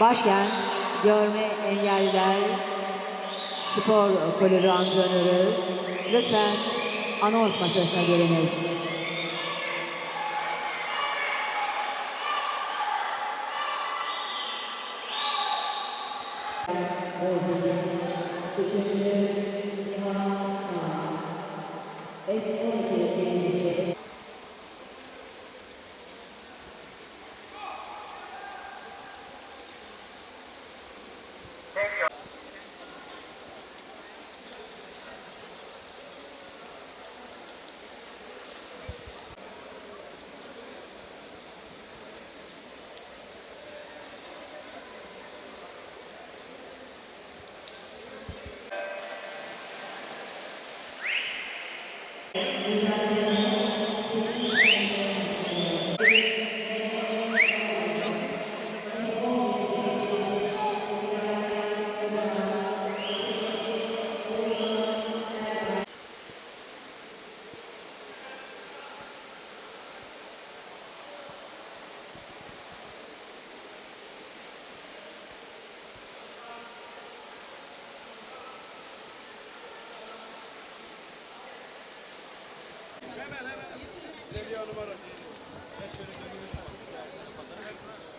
Başkent Görme Engelliler Spor Kulübü antrenörü lütfen anons masasına geliniz. Hemen hemen. Devriye numara.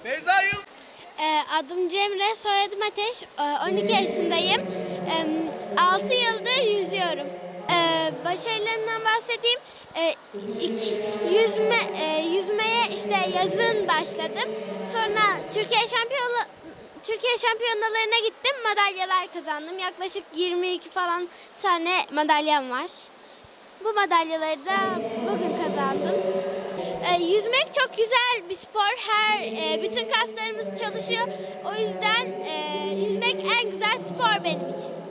Beyza Yıl. Ee, Adım Cemre, soyadım Ateş. Ee, 12 yaşındayım. 6 yıldır yüzüyorum. Ee, Başarılarımdan bahsedeyim. Ee, Yüzme, e, yüzmeye işte yazın başladım. Sonra Türkiye şampiyonu Türkiye şampiyonalarına gittim. Madalyalar kazandım. Yaklaşık 22 falan tane madalyam var. Bu madalyaları da bugün kazandım. Ee, yüzmek çok güzel bir spor. Her e, bütün kaslarımız çalışıyor. O yüzden e, yüzmek en güzel spor benim için.